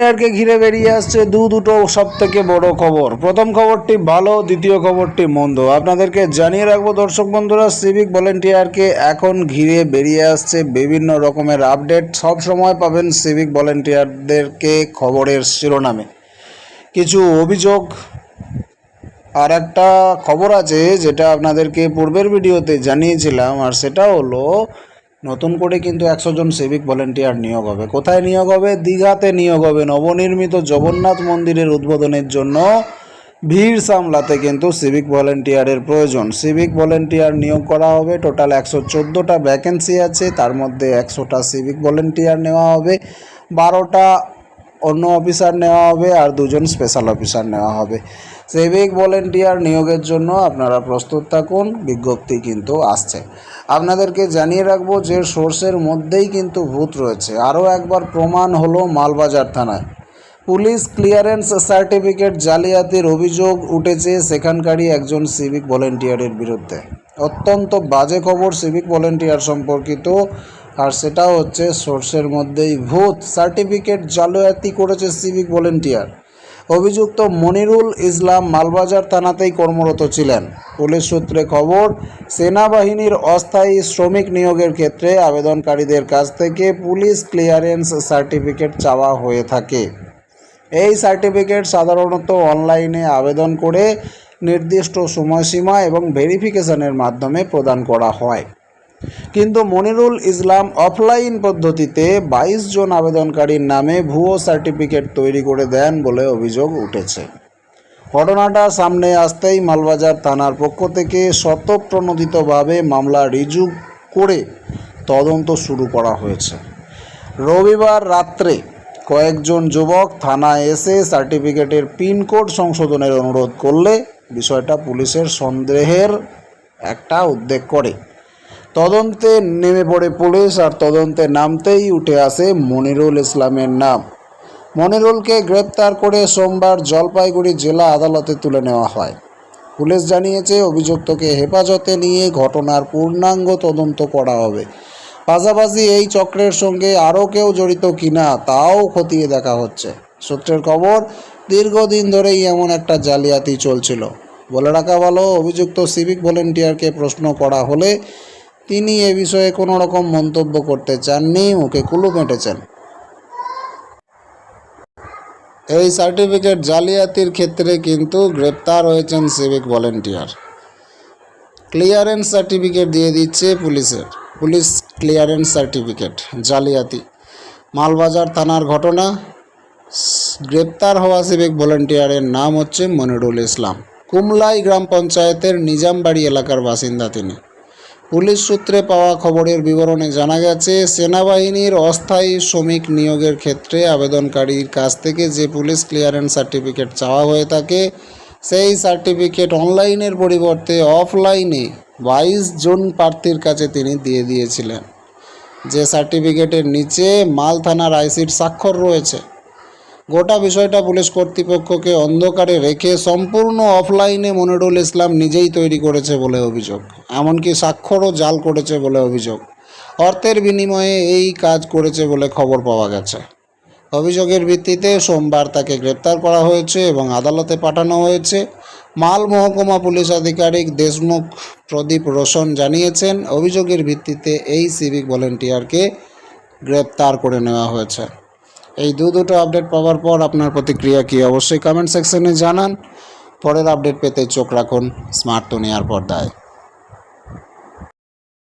ভলেন্টিয়ারকে ঘিরে বেরিয়ে আসছে দু দুটো সব থেকে বড় খবর। প্রথম খবরটি ভালো, দ্বিতীয় খবরটি মন্দ। আপনাদেরকে জানিয়ে রাখব, দর্শক বন্ধুরা সিভিক ভলেন্টিয়ারকে এখন ঘিরে বেরিয়ে আসছে বিভিন্ন রকমের আপডেট। সব সময় পাবেন সিভিক ভলেন্টিয়ারদেরকে খবরের শিরোনামে। কিছু অভিযোগ আর একটা খবর আছে, যেটা আপনাদেরকে পূর্বের ভিডিওতে জানিয়েছিলাম, আর সেটা হলো নতুন করে কিন্তু একশো জন সিভিক ভলেন্টিয়ার নিয়োগ হবে। কোথায় নিয়োগ হবে? দীঘাতে নিয়োগ হবে। নবনির্মিত জগন্নাথ মন্দিরের উদ্বোধনের জন্য ভিড় সামলাতে কিন্তু সিভিক ভলেন্টিয়ারের প্রয়োজন। সিভিক ভলেন্টিয়ার নিয়োগ করা হবে। টোটাল একশো চোদ্দোটা ভ্যাকেন্সি আছে। তার মধ্যে একশোটা সিভিক ভলেন্টিয়ার নেওয়া হবে। বারোটা অন্য অফিসার নেওয়া হবে আর দুজন স্পেশাল অফিসার নেওয়া হবে। সেভিক ভলেন্টিয়ার নিয়োগের জন্য আপনারা প্রস্তুত থাকুন, বিজ্ঞপ্তি কিন্তু আসছে। আপনাদেরকে জানিয়ে রাখব যে সোর্সের মধ্যেই কিন্তু ভূত রয়েছে। আরও একবার প্রমাণ হলো মালবাজার থানায়। পুলিশ ক্লিয়ারেন্স সার্টিফিকেট জালিয়াতির অভিযোগ উঠেছে সেখানকারই একজন সিভিক ভলেন্টিয়ারের বিরুদ্ধে। অত্যন্ত বাজে খবর সিভিক ভলেন্টিয়ার সম্পর্কিত আর সেটা হচ্ছে সোর্সের মধ্যেই ভূত সার্টিফিকেট জালিয়াতি করেছে সিভিক ভলেন্টিয়ার অভিযুক্ত মনিরুল ইসলাম মালবাজার থানাতেই কর্মরত ছিলেন। পুলিশ সূত্রে খবর, সেনাবাহিনীর অস্থায়ী শ্রমিক নিয়োগের ক্ষেত্রে আবেদনকারীদের কাছ থেকে পুলিশ ক্লিয়ারেন্স সার্টিফিকেট চাওয়া হয়ে থাকে। এই সার্টিফিকেট সাধারণত অনলাইনে আবেদন করে নির্দিষ্ট সময়সীমা এবং ভেরিফিকেশনের মাধ্যমে প্রদান করা হয়। কিন্তু মনিরুল ইসলাম অফলাইন পদ্ধতিতে বাইশ জন আবেদনকারীর নামে ভুয়ো সার্টিফিকেট তৈরি করে দেন বলে অভিযোগ উঠেছে। ঘটনাটা সামনে আসতেই মালবাজার থানার পক্ষ থেকে স্বতঃপ্রণোদিতভাবে মামলা রিজু করে তদন্ত শুরু করা হয়েছে। রবিবার রাত্রে কয়েকজন যুবক থানায় এসে সার্টিফিকেটের পিনকোড সংশোধনের অনুরোধ করলে বিষয়টা পুলিশের সন্দেহের একটা উদ্বেগ করে। তদন্তে নেমে পড়ে পুলিশ আর তদন্তে নামতেই উঠে আসে মনিরুল ইসলামের নাম। মনিরুলকে গ্রেপ্তার করে সোমবার জলপাইগুড়ি জেলা আদালতে তুলে নেওয়া হয়। পুলিশ জানিয়েছে, অভিযুক্তকে হেফাজতে নিয়ে ঘটনার পূর্ণাঙ্গ তদন্ত করা হবে। পাশাপাশি এই চক্রের সঙ্গে আরও কেউ জড়িত কিনা তাও খতিয়ে দেখা হচ্ছে। সূত্রের খবর, দীর্ঘদিন ধরেই এমন একটা জালিয়াতি চলছিল। বলে রাখা ভালো, অভিযুক্ত সিভিক ভলেন্টিয়ারকে প্রশ্ন করা হলে তিনি এ বিষয়ে কোনো রকম মন্তব্য করতে চাননি, মুখে কুলু মেটেছেন। এই সার্টিফিকেট জালিয়াতির ক্ষেত্রে কিন্তু গ্রেপ্তার হয়েছেন সিভিক ভলেন্টিয়ার। ক্লিয়ারেন্স সার্টিফিকেট দিয়ে দিচ্ছে পুলিশের। পুলিশ ক্লিয়ারেন্স সার্টিফিকেট, জালিয়াতি। মালবাজার থানার ঘটনা, গ্রেপ্তার হওয়া সিভিক ভলেন্টিয়ারের নাম হচ্ছে মনিরুল ইসলাম। কুমলাই গ্রাম পঞ্চায়েতের নিজামবাড়ি এলাকার বাসিন্দা তিনি। পুলিশ সূত্রে পাওয়া খবরের বিবরণে জানা গেছে, সেনাবাহিনীর অস্থায়ী শ্রমিক নিয়োগের ক্ষেত্রে আবেদনকারীর কাছ থেকে যে পুলিশ ক্লিয়ারেন্স সার্টিফিকেট চাওয়া হয়ে থাকে, সেই সার্টিফিকেট অনলাইনের পরিবর্তে অফলাইনে বাইশ জন প্রার্থীর কাছে তিনি দিয়ে দিয়েছিলেন। যে সার্টিফিকেটের নিচে মাল থানার আইসির স্বাক্ষর রয়েছে গোটা বিষয়টা পুলিশ কর্তৃপক্ষকে অন্ধকারে রেখে সম্পূর্ণ অফলাইনে মনিরুল ইসলাম নিজেই তৈরি করেছে বলে অভিযোগ, এমনকি স্বাক্ষরও জাল করেছে বলে অভিযোগ। অর্থের বিনিময়ে এই কাজ করেছে বলে খবর পাওয়া গেছে। অভিযোগের ভিত্তিতে সোমবার তাকে গ্রেপ্তার করা হয়েছে এবং আদালতে পাঠানো হয়েছে। মাল মহকুমা পুলিশ আধিকারিক দেশমুখ প্রদীপ রোশন জানিয়েছেন, অভিযোগের ভিত্তিতে এই সিভিক ভলেন্টিয়ারকে গ্রেপ্তার করে নেওয়া হয়েছে। এই দু দুটো আপডেট পাওয়ার পর আপনার প্রতিক্রিয়া কী? অবশ্যই কমেন্ট সেকশনে জানান। পরের আপডেট পেতে চোখ রাখুন। স্মার্ট দুনিয়ার পর্দায়।